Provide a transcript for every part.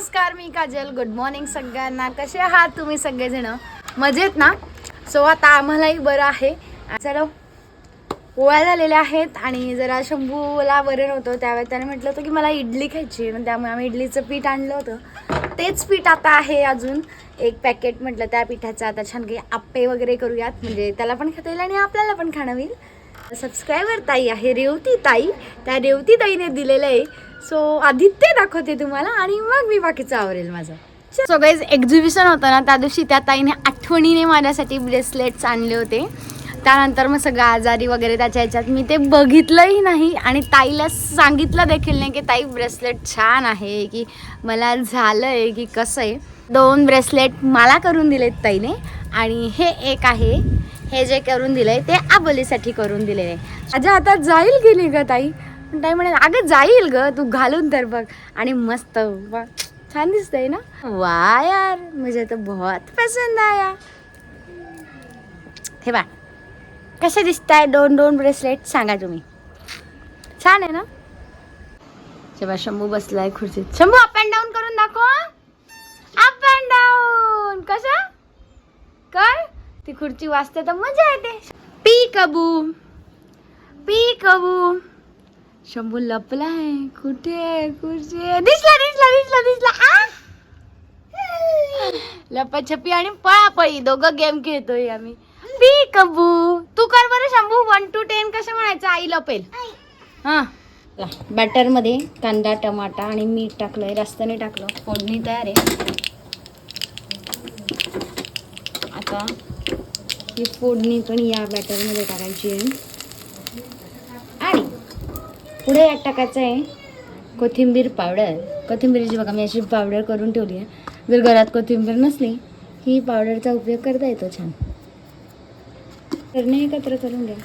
नमस्कार मी Kajal. Good morning सगळ्यांना. कसे आहात तुम्ही सगळेजण? मजेत ना? सो आता आम्हालाही बरं आहे. चलो पोळ्या झालेल्या आहेत आणि जरा शंभूला बरं नव्हतं त्यावेळी त्याने म्हटलं होतं की मला इडली खायची आहे. मग त्यामुळे आम्ही इडलीचं पीठ आणलं होतं. तेच पीठ आता आहे अजून. एक पॅकेट म्हटलं त्या पिठाचं. आता छान काही आप्पे वगैरे करूयात. म्हणजे त्याला पण खाता येईल आणि आपल्याला पण खाणं होईल. सबस्क्रायबर ताई आहे रेवती ताई. त्या रेवती ताईने दिलेलं आहे. सो आदित्य दाखवते तुम्हाला आणि मग मी बाकीचं आवरेल माझं. सो गाईज एक्झिबिशन होतं ना त्या दिवशी त्या ताईने आठवणीने माझ्यासाठी ब्रेसलेट्स आणले होते. त्यानंतर मग सगळं आजारी वगैरे त्याच्या ह्याच्यात मी ते बघितलंही नाही आणि ताईला सांगितलं देखील नाही की ताई ब्रेसलेट छान आहे की मला झालं आहे की कसं आहे? दोन ब्रेसलेट मला करून दिलेत ताईने आणि हे एक आहे. हे जे करून दिलंय ते आबोलीसाठी करून दिलेलं. आहे माझ्या हातात जाईल गेली ग ताई? पण ताई म्हणे अगं जाईल ग तू घालून तर बघ. आणि मस्त वा छान दिसतंय ना? वा यार मुझे तो बहुत पसंद आया. हे बा कसे दिसत आहे दोन दोन ब्रेसलेट सांगा तुम्ही. छान आहे ना? जेव्हा शंभू बसलाय खुर्चीत. शंभू अप अँड डाऊन करून दाखव अप अँड डाऊन कसं कर ती खुर्ची वाजते तर मजा येते. पी कबू पी कबू. शंभू लपलाय कुठे खुर्ची? दिसला दिसला दिसला दिसला. आ? लपाछपी आणि पळापळी दोघं गेम खेळतोय आम्ही. पी कबू तू कर बरं शंभू. वन टू टेन कसं म्हणायचं? आई लपेल. हा. बॅटरमध्ये कांदा टमाटा आणि मीठ टाकलंय. रस्त्याने टाकलं. फोडणी तयार आहे. आता ही फोडणी पण या बॅटरमध्ये टाकायची आहे. आणि पुढे यात टाकायचं आहे कोथिंबीर पावडर. कोथिंबीरची बघा मी अशी पावडर करून ठेवली आहे. जर घरात कोथिंबीर नसली ही पावडरचा उपयोग करता येतो छान. करणे एकत्र करून घ्या.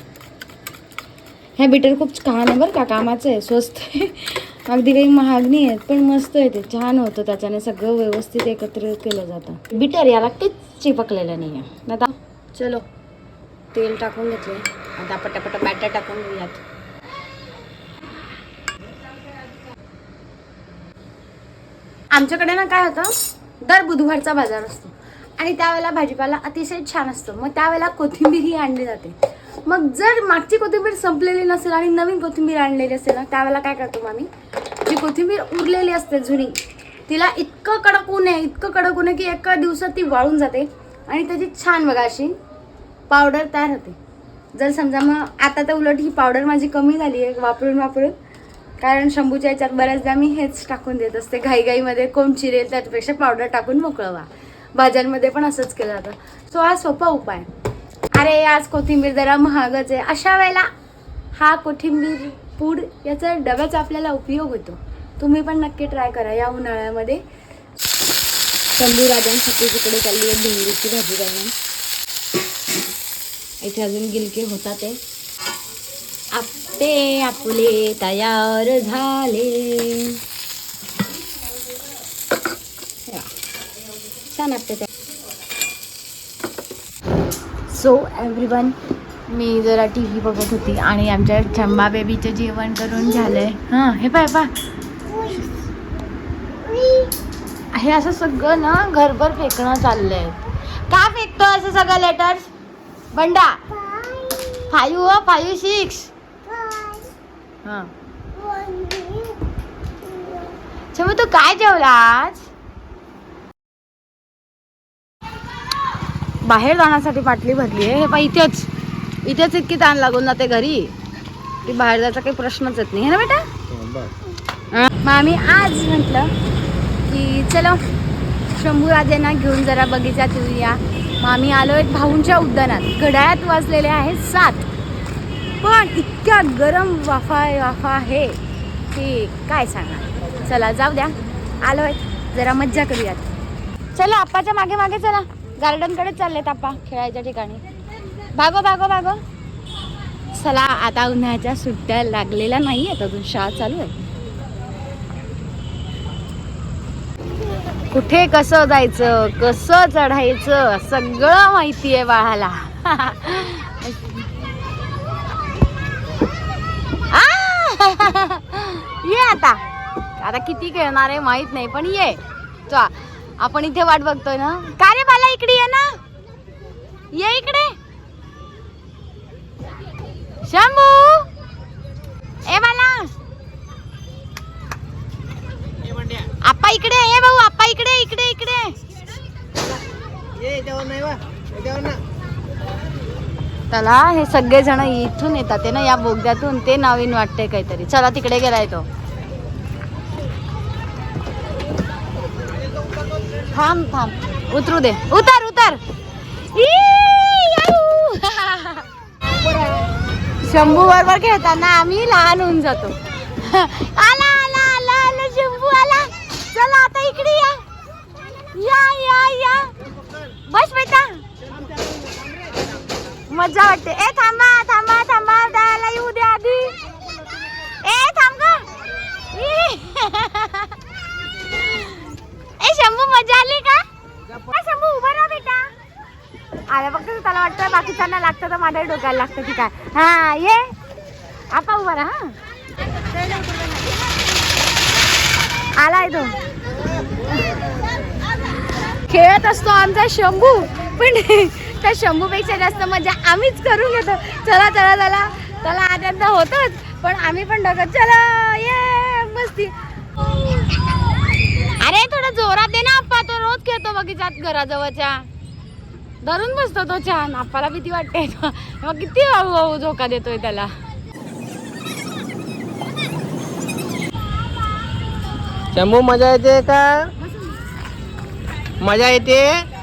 ह्या बिटर खूप छान आहे बरं का कामाचं आहे स्वस्त आहे. अगदी काही महाग नाही आहेत पण मस्त आहे ते छान होतं त्याच्याने सगळं व्यवस्थित एकत्र केलं जातं. बिटर याला काहीच चिपकलेलं नाही आहे आता चलो तेल टाकून घेतले. आता पटापटा बॅटर टाकून घेऊयात. आमच्याकडे ना काय होतं दर बुधवारचा बाजार असतो आणि त्यावेळेला भाजीपाला अतिशय छान असतो. मग त्यावेळेला कोथिंबीर ही आणली जाते. मग जर मागची कोथिंबीर संपलेली नसेल आणि नवीन कोथिंबीर आणलेली असेल ना त्यावेळेला काय करतो मग आम्ही जी कोथिंबीर उरलेली असते जुनी तिला इतकं कडक ऊन आहे इतकं कडक ऊन आहे की एका दिवसात ती वाळून जाते. आणि त्याची छान बघा अशी पावडर तयार होते. जर समजा मग आता तर उलट ही पावडर माझी कमी झाली आहे वापरून वापरून. कारण शंभूच्या याच्यात बऱ्याचदा मी हेच टाकून देत असते. घाईघाईमध्ये कोण चिरेल त्यापेक्षा पावडर टाकून मोकळवा. भाज्यांमध्ये पण असंच केलं जातं. सो हा सोपा उपाय. अरे आज कोथिंबीर जरा महागच आहे. अशा वेळेला हा कोथिंबीर पूड याचा डब्याचा आपल्याला उपयोग होतो. तुम्ही पण नक्की ट्राय करा या उन्हाळ्यामध्ये. शंभू राजांसाठी तिकडे चालली आहे भेंडीची भाजी करणं इथे अजून गिलके होतात ते आपे आपले तयार झाले. छान आपते छान सो एव्हरी वन मी जरा टी व्ही बघत होती आणि आमच्या चंबा बेबीचं जेवण करून झालंय. हां हे पाय पा हे असं सगळं ना घरभर फेकणं चाललंय. का फेकतो असं सगळं लेटर्स बंडा. Five five six. हां. चमू तू काय जेवला आज? बाहेर जाण्यासाठी बाटली भरली आहे. हे पा इथेच. इथेच इतकी ताण लागून जाते घरी. की बाहेर जायचा काही प्रश्नच येत नाही. है ना बेटा? हं. मग आम्ही आज म्हटलं की चलो शंभू राजांना घेऊन जरा बगीचात येऊया मग आम्ही आलो आहेत भाऊंच्या उद्यानात. घड्याळात वाजलेले आहे सात. पण इतक्या गरम वाफा वाफा आहे. की काय सांगा चला जाऊ द्या. आलो आहेत जरा मज्जा करूयात. चला आप्पाच्या मागे मागे चला. गार्डनकडे चाललेत आप्पा खेळायच्या ठिकाणी. भागो भागो भागो. चला आता उन्हाळ्याच्या सुट्ट्या लागलेल्या नाही आहेत अजून. शाळा चालू आहे. कुठे कसं जायचं कसं चढायचं सगळं माहिती आहे बाळाला! ये आता. आता किती खेळणार आहे माहीत नाही पण ये. चा आपण इथे वाट बघतोय ना. का रे बाला इकडे ये ना? ये इकडे. शंभू! ए बाला. आप्पा इकडे इकडे इकडे. त्याला हे सगळे जण इथून येतात. ते ना या बोगद्यातून ते नवीन वाटते काहीतरी. चला तिकडे गेलाय तो. थांब थांब. उतरू दे. उतर उतर. शंभू बरोबर खेळताना आम्ही लहान होऊन जातो. आला आला शंभू आला चला आता इकडे या या या या बस बेटा मजा वाटते. ए थांबा थांबा थांबा त्याला येऊ द्या आधी. ए थांब ए शंभू मजा आली का? ए, शंभू उभा राहा बेटा. अरे फक्त त्याला वाटतं बाकीच्यांना लागतं तर माझ्या डोक्याला लागतं की काय हा ये. आपा उभा राहा हा. आलाय तो. खेळत असतो आमचा शंभू पण त्या शंभूपेक्षा जास्त मजा आम्हीच करून घेतो. चला चला चला. चला आनंद होतोच. पण आम्ही पण डोकं चला ये मस्ती. अरे थोडं जोरात दे ना आप्पा. तो रोज खेळतो बगीचात घराजवळच्या. धरून बसतो तो छान. आप्पाला भीती वाटते. मग किती हळू हळू झोका देतोय त्याला. शंभू मजा येते का? मजा येते.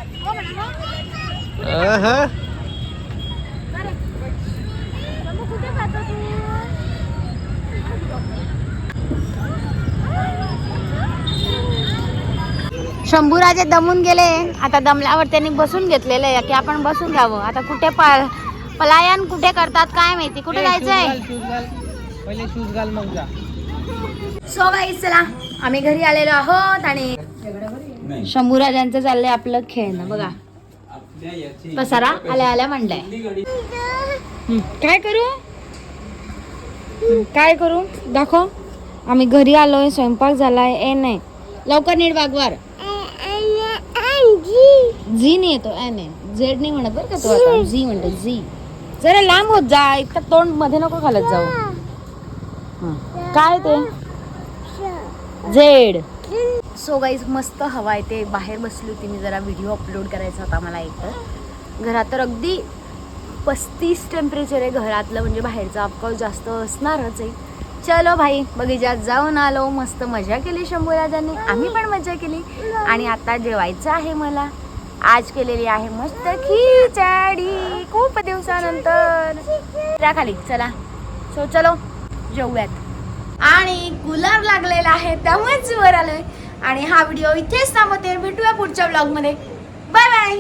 शंभूराजे दमून गेले. आता दमल्यावर त्यांनी बसून घेतलेलं आहे की आपण बसून घ्यावं आता कुठे पळ पलायन कुठे करतात काय माहिती? कुठे जायचंय? सो गाईज चला. आम्ही घरी आलेलो आहोत आणि शंभूराजांचं चाललंय आपलं खेळणं. बघा. पसारा आल्या आल्या म्हणलाय. काय करू? काय करू? दाखव. आम्ही घरी आलोय स्वयंपाक झालाय ए नाही. लवकर नीट वागवार झी नाही येतो ए नाही. झेड नाही म्हणत बरं का तू आता. झी म्हणतो झी. जरा लांब होत जा इतकं तोंडमध्ये नको घालत जाऊ. काय ते? झेड. सो गाईज मस्त हवा येते. बाहेर बसली होती मी जरा व्हिडिओ अपलोड करायचा होता मला एक तर घरात तर अगदी पस्तीस टेम्परेचर आहे घरातलं म्हणजे बाहेरचं ऑफकोर्स जास्त असणारच आहे. चलो भाई बगीचात जाऊन आलो. मस्त मजा केली शंभूराजांनी. आम्ही पण मजा केली. आणि आता जेवायचं आहे मला. आज केलेली आहे मस्त खिचडी. खूप दिवसानंतर. त्या खाली चला. सो चलो जेवूयात. आणि कूलर लागलेला आहे त्यामुळेच वर आलोय. आणि हा व्हिडिओ इथेच थांबवते. भेटूया पुढच्या ब्लॉगमध्ये बाय बाय